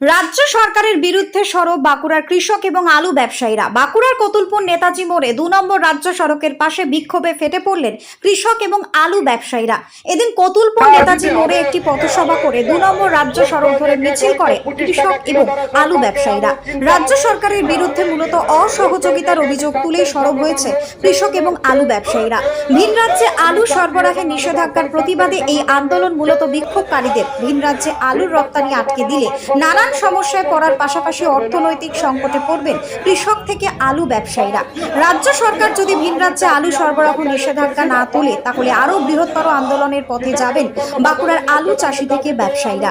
রাজ্য সরকারের বিরুদ্ধে সরব বাঁকুড়ার কৃষক এবং আলু ব্যবসায়ীরা। বাঁকুড়ার কতুলপুর নেতাজি মোড়ে দু নম্বর রাজ্য সড়কের পাশে বিক্ষোভে ফেটে পড়লেন কৃষক এবং আলু ব্যবসায়ীরা। এদিন কতুলপুর নেতাজি মোড়ে একটি পথসভা করে দু নম্বর রাজ্য সড়ক ধরে মিছিল করে কৃষক এবং আলু ব্যবসায়ীরা। রাজ্য সরকারের বিরুদ্ধে মূলত অসহযোগিতার অভিযোগ তুলেই সরব হয়েছে কৃষক এবং আলু ব্যবসায়ীরা। ভিন রাজ্যে আলু সরবরাহে নিষেধাজ্ঞার প্রতিবাদে এই আন্দোলন মূলত বিক্ষোভকারীদের। ভিন রাজ্যে আলুর রপ্তানি আটকে দিলে নানান সমস্যায় পড়ার পাশাপাশি অর্থনৈতিক সংকটে পড়বেন কৃষক থেকে আলু ব্যবসায়ীরা। রাজ্য সরকার যদি ভিন রাজ্যে আলু সরবরাহ নিষেধাজ্ঞা না তোলে, তাহলে আরও বৃহত্তর আন্দোলনের পথে যাবেন বাঁকুড়ার আলু চাষি থেকে ব্যবসায়ীরা।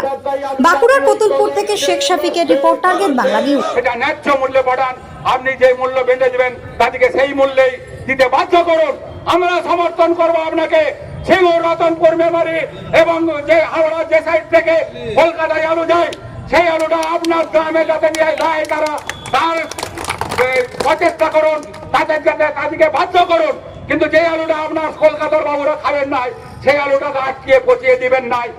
বাঁকুড়ার কতুলপুর থেকে শেখ শাফিকের রিপোর্ট, টার্গেট বাংলা নিউজ। আপনি যে মূল্য বেঁধে দেবেন, তাদেরকে সেই মূল্যেই দিতে বাধ্য করুন। আমরা সমর্থন করব আপনাকে, সিঙ্গুর রতনপুর মেমারি এবং যে হাওড়া যে সাইড থেকে যায় সেই আলুটা আপনার গ্রামে যাতে নিয়ে যায় তারা, তার প্রচেষ্টা করুন, তাদের যাতে তাদেরকে বাধ্য করুন। কিন্তু যে আলুটা আপনার কলকাতার বাবুরা খাবেন নাই, সেই আলুটা আটকিয়ে পচিয়ে দিবেন নাই,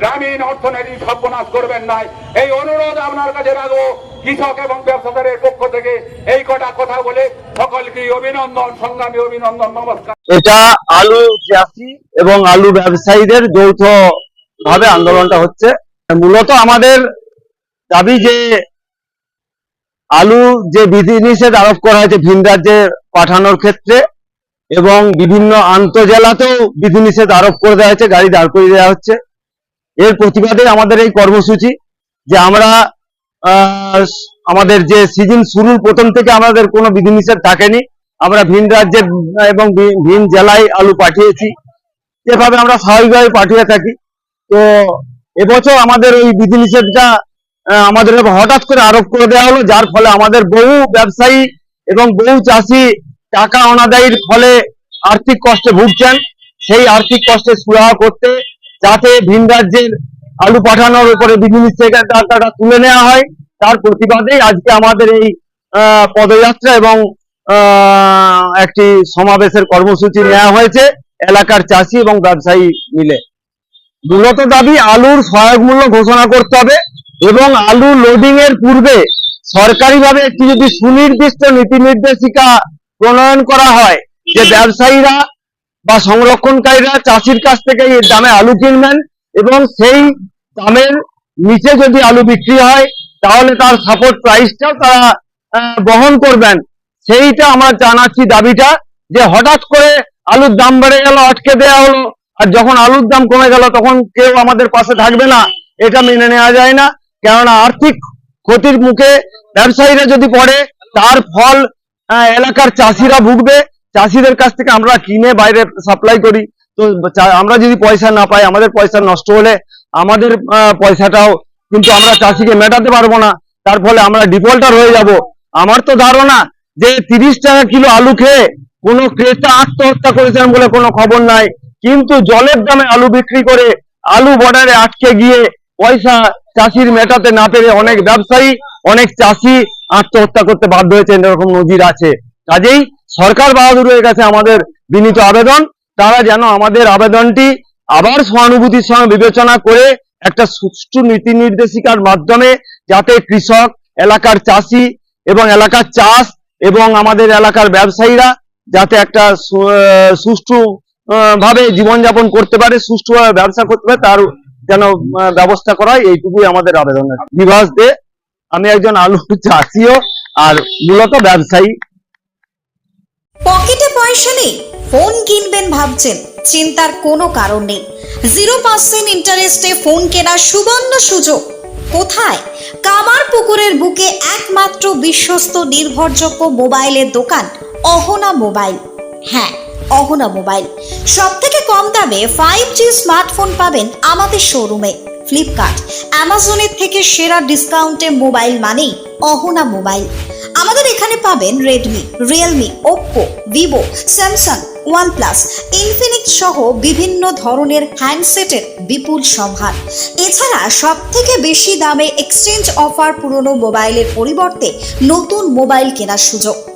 গ্রামীণ অর্থনীতি সর্বনাশ করবেন নাই। এই অনুরোধ আপনার কাছে রাখব, কৃষক এবং ব্যবসাদারের পক্ষ থেকে এই কটা কথা বলে সকলকে অভিনন্দন, সংগ্রামী অভিনন্দন, নমস্কার। এটা আলু চাষি এবং আলু ব্যবসায়ীদের যৌথ ভাবে আন্দোলনটা হচ্ছে। মূলত আমাদের দাবি যে আলু যে বিধিনিষেধ আরোপ করা হয়েছে ভিন রাজ্যে পাঠানোর ক্ষেত্রে এবং বিভিন্ন আন্তজেলাতেও বিধিনিষেধ আরোপ করে দেওয়া হয়েছে, গাড়ি দাঁড় করিয়ে দেওয়া হচ্ছে। এর প্রতিবাদে আমাদের এই কর্মসূচি যে আমরা আমাদের যে সিজন শুরুর প্রথম থেকে আমাদের কোনো বিধিনিষেধ থাকেনি। আমরা ভিন রাজ্যের এবং ভিন জেলায় আলু পাঠিয়েছি। যেভাবে আমরা স্বাভাবিকভাবে পাঠিয়ে থাকি। তো এবছর আমাদের ওই বিধিনিষেধটা আমাদের হঠাৎ করে আরোপ করে দেওয়া হলো, যার ফলে আমাদের বহু ব্যবসায়ী এবং বহু চাষি টাকা অনাদায়ীর ফলে আর্থিক কষ্টে ভুগছেন। সেই আর্থিক কষ্টে সুরাহা করতে, যাতে ভিন রাজ্যের আলু পাঠানোর উপরে বিধিনিষেধের টাকাটা তুলে নেওয়া হয়, তার প্রতিবাদেই আজকে আমাদের এই পদযাত্রা এবং একটি সমাবেশের কর্মসূচি নেওয়া হয়েছে এলাকার চাষি এবং ব্যবসায়ী মিলে। মূলত দাবি, আলুর সহায়ক মূল্য ঘোষণা করতে হবে। এবং আলু লোডিং এর পূর্বে সরকারিভাবে একটি যদি সুনির্দিষ্ট নীতি নির্দেশিকা প্রণয়ন করা হয়, যে ব্যবসায়ীরা বা সংরক্ষণকারীরা চাষির কাছ থেকে এই দামে আলু কিনবেন এবং সেই দামের নিচে যদি আলু বিক্রি হয়, তাহলে তার সাপোর্ট প্রাইসটাও তারা বহন করবেন। সেইটা আমরা জানাচ্ছি দাবিটা, যে হঠাৎ করে আলুর দাম বেড়ে গেল, আটকে দেওয়া হলো। আর যখন আলুর দাম কমে গেল, তখন কেউ আমাদের পাশে থাকবে না। এটা মেনে নেওয়া যায় না। কেননা আর্থিক ক্ষতির মুখে ব্যবসায়ীরা যদি পড়ে, তার ফল এলাকার চাষিরা ভুগবে। চাষিদের কাছ থেকে আমরা কিনে বাইরে সাপ্লাই করি। তো আমরা যদি পয়সা না পাই, আমাদের পয়সা নষ্ট হলে আমাদের পয়সাটাও কিন্তু আমরা চাষিকে মেটাতে পারব না। তার ফলে আমরা ডিফল্টার হয়ে যাব। আমার তো ধারণা যে তিরিশ টাকা কিলো আলু খেয়ে কোনো ক্রেতা আত্মহত্যা করেছেন বলে কোনো খবর নাই। কিন্তু জলের দামে আলু বিক্রি করে আলু বর্ডারে আটকে গিয়ে পয়সা চাষির মেটাতে না পেরে অনেক ব্যবসায়ী, অনেক চাষি আত্মহত্যা করতে বাধ্য হয়েছেন এরকম নজির আছে। কাজেই সরকার বাহাদুরের কাছে আমাদের বিনীত আবেদন, তারা যেন আমাদের আবেদনটি আবার সহানুভূতির সঙ্গে বিবেচনা করে একটা সুষ্ঠু নীতি নির্দেশিকার মাধ্যমে যাতে কৃষক, এলাকার চাষি এবং এলাকার চাষ এবং আমাদের এলাকার ব্যবসায়ীরা যাতে একটা সুষ্ঠু ভাবে জীবনযাপন করতে পারে, সুষ্ঠুভাবে ব্যবসা করতে পারে, তার যেন ব্যবস্থা করা এইটুকুই আমাদের আবেদন বিভাস দে, আমি একজন আলু চাষিও, আর মূলত ব্যবসায়ী। পকেটে পয়সা নেই, ফোন কিনবেন ভাবছেন, চিন্তার কোনো কারণ নেই। জিরো পার্সেন্ট ইন্টারেস্টে ফোন কেনার সুবর্ণ সুযোগ। কোথায়? কামার পুকুরের বুকে একমাত্র বিশ্বস্ত, নির্ভরযোগ্য মোবাইলের দোকান, অহনা মোবাইল। হ্যাঁ অহনা মোবাইল। সব থেকে কম দামে ফাইভ জি স্মার্টফোন পাবেন আমাদের শোরুমে ফ্লিপকার্ট অ্যামাজনের থেকে সেরা ডিসকাউন্টে মোবাইল মানেই অহনা মোবাইল। আমাদের এখানে পাবেন Redmi Realme Oppo Vivo Samsung OnePlus Infinix সহ বিভিন্ন ধরনের হ্যান্ডসেটের বিপুল সম্ভার। এছাড়া সব থেকে বেশি দামে এক্সচেঞ্জ অফার পুরনো মোবাইলের পরিবর্তে নতুন মোবাইল কেনার সুযোগ।